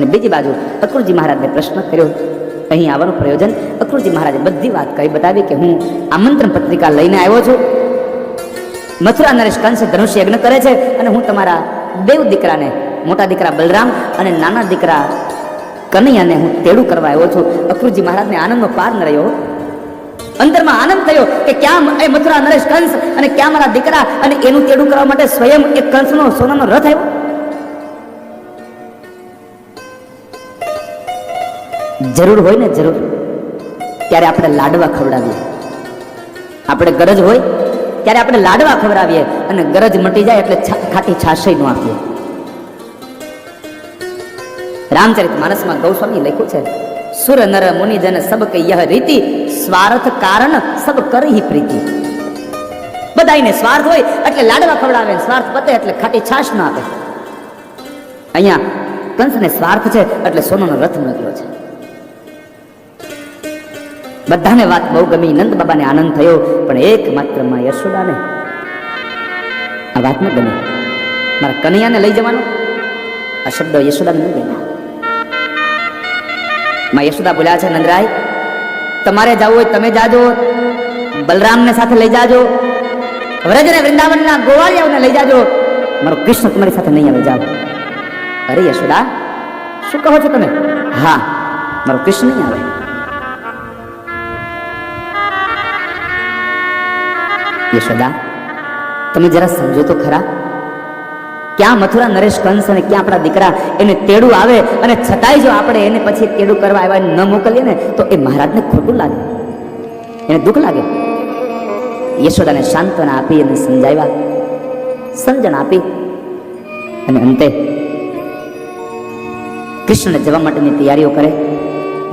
અને બીજી બાજુ અકુરજી મહારાજને પ્રશ્ન કર્યો, અહીં આવવાનું પ્રયોજન? અકુરજી મહારાજે બધી વાત કહી બતાવી કે હું આમંત્રણ પત્રિકા લઈને આવ્યો છું. મથુરા નરેશ કંસ ધનુષ યજ્ઞ કરે છે અને હું તમારા દેવ દીકરાને, મોટા દીકરા બલરામ અને નાના દીકરા કનૈયાને હું તેડું કરવા આવ્યો છું. અકુરજી મહારાજને આનંદનો પાર ન રહ્યો. અંતરમાં આનંદ થયો કે ક્યાં એ મથુરા નરેશ કંસ અને ક્યાં મારા દીકરા અને એનું તેડું કરવા માટે સ્વયં એક કંસનો સોનાનો રથ આવ્યો. જરૂર હોય ને જરૂર, ત્યારે આપણે લાડવા ખવડાવીએ. આપણે ગરજ હોય, ત્યારે આપણે લાડવા ખવડાવીએ અને ગરજ મટી જાય એટલે ખાટી છાશય ન આપીએ. રામચરિત માનસમાં ગૌસ્વામી લખ્યું છે, સુર નર મુનિજન સબ કે યહ રીતિ, સ્વાર્થ કારણ સબ કરહી પ્રીતિ. બધાને સ્વાર્થ હોય એટલે લાડવા ખવડાવે, સ્વાર્થ પતે એટલે ખાટી છાશ ના આપે. અહીંયા કંસને સ્વાર્થ છે એટલે સોનાનો રથ મળ્યો છે. બધાને વાત બહુ ગમી. નંદ બાબાને આનંદ થયો, પણ એક માત્રમાં યશોદાને આ વાત ન ગમી. મારા કનૈયાને લઈ જવાનો? આ શબ્દ યશોદાને ન ગમ્યા. માં યશોદા બોલ્યા છે, નંદરાય, તમારે જવું હોય તમે જાજો. બલરામને સાથે લઈ જાજો. વ્રજ ને વૃંદાવનના ગોવાળિયાઓને લઈ જાજો. મારો કૃષ્ણ તમારી સાથે નહીં આવે, જાઓ. અરે યશોદા, શું કહો છો તમે? હા, મારો કૃષ્ણ નહીં આવે. યશોદા, તમે જરા સમજો તો ખરા. ક્યાં મથુરા નરેશ કંસ અને ક્યાં આપણા દીકરા એને તેડું આવે અને છતાંય જો આપણે એને પછી તેડું કરવા આવ્યા ન મોકલીએ ને, તો એ મહારાજને ખોટું લાગે. એને દુઃખ લાગે. યશોદાને સાંત્વના આપી અને સમજાવ્યા. સમજણ આપી. અને અંતે કૃષ્ણને જવા માટેની તૈયારીઓ કરે.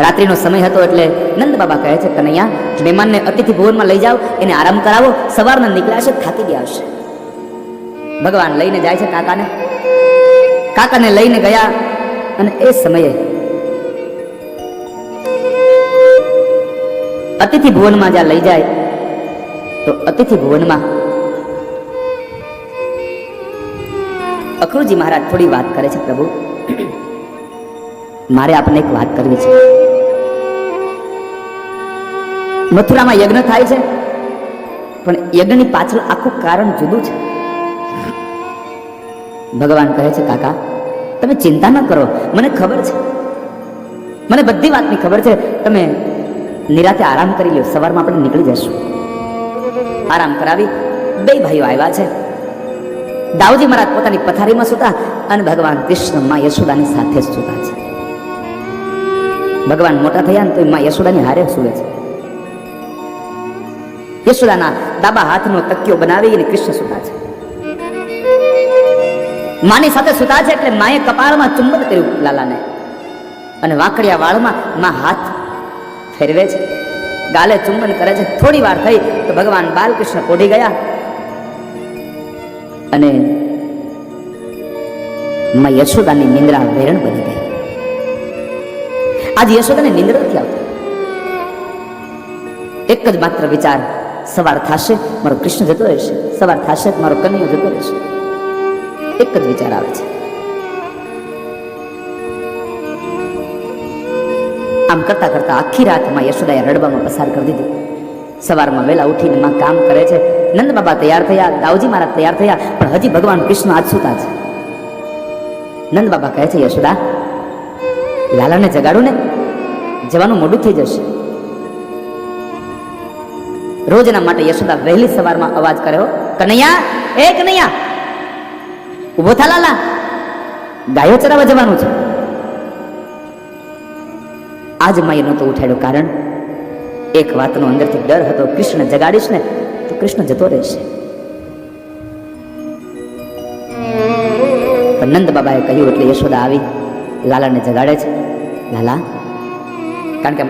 રાત્રિનો સમય હતો એટલે નંદ બાબા કહે છે, કનૈયા, મહેમાનને અતિથિ ભુવનમાં લઈ જાઓ, એને આરામ કરાવો, સવારના નીકળ્યા છે, થાકી ગયા હશે. ભગવાન લઈને જાય છે કાકાને. કાકાને લઈને ગયા અને એ સમયે અતિથિ ભુવનમાં જ્યાં લઈ જાય, તો અતિથિ ભુવનમાં અખરુજી મહારાજ થોડી વાત કરે છે, પ્રભુ, મારે આપને એક વાત કરવી છે. મથુરામાં યજ્ઞ થાય છે. પણ યજ્ઞની પાછળ આખું કારણ જુદું છે. ભગવાન કહે છે, કાકા, તમે ચિંતા ન કરો. મને ખબર છે. મને બધી વાતની ખબર છે. તમે નિરાતે આરામ કરી લો સવારમાં આપણે નીકળી જશું આરામ કરાવી બે ભાઈઓ આવ્યા છે. દાઉજી મહારાજ પોતાની પથારીમાં સૂતા અને ભગવાન કૃષ્ણમાં યશોદાની સાથે સુતા છે. ભગવાન મોટા થયા ને તો માં યશોદાની હારે સૂવે છે. યશોદાના ડાબા હાથનો તકિયો બનાવી અને કૃષ્ણ સુતા છે. માની સાથે સુતા છે એટલે માએ કપાળમાં ચુંબન કર્યું લાલાને. અને વાંકડિયા વાળમાં માં હાથ ફેરવે છે. ગાલે ચુંબન કરે છે. થોડી વાર થઈ તો ભગવાન બાલકૃષ્ણ કોઢી ગયા. અને માં યશોદાની નિંદ્રા વેરણ બની ગઈ. આજે યશોદાને નિંદ્રા નથી આવતી. એક જ માત્ર વિચાર સવાર થશે, મારો કૃષ્ણ જતો રહેશે. સવાર થશે, મારો કનૈયો જતો રહેશે. એક જ વિચાર આવે છે. આમ કરતા કરતા આખી રાતમાં યશોદાએ રડવામાં પસાર કરી દીધી. સવારમાં વહેલા ઉઠીને માં કામ કરે છે. નંદ બાબા તૈયાર થયા, દાઉજી મહારાજ તૈયાર થયા, પણ હજી ભગવાન કૃષ્ણ આજ છે. નંદ બાબા કહે છે, યશોદા, લાલાને જગાડું ને. જવાનું મોડું થઈ જશે. રોજના માટે યશોદા વહેલી સવારમાં અવાજ કર્યો, કનૈયા, એ કનૈયા ઊભો થા લાલા, ગાયો ચરાવવા જવાનું છે. આજ માએ નહોતો ઉઠાડ્યો કારણ, એક વાતનો અંદરથી ડર હતો, કૃષ્ણ, જગાડીશ ને તો કૃષ્ણ જતો રહેશે. પણ નંદ બાબાએ કહ્યું, એટલે યશોદા આવી, લાલાને જગાડે છે. લાલા? કારણ કે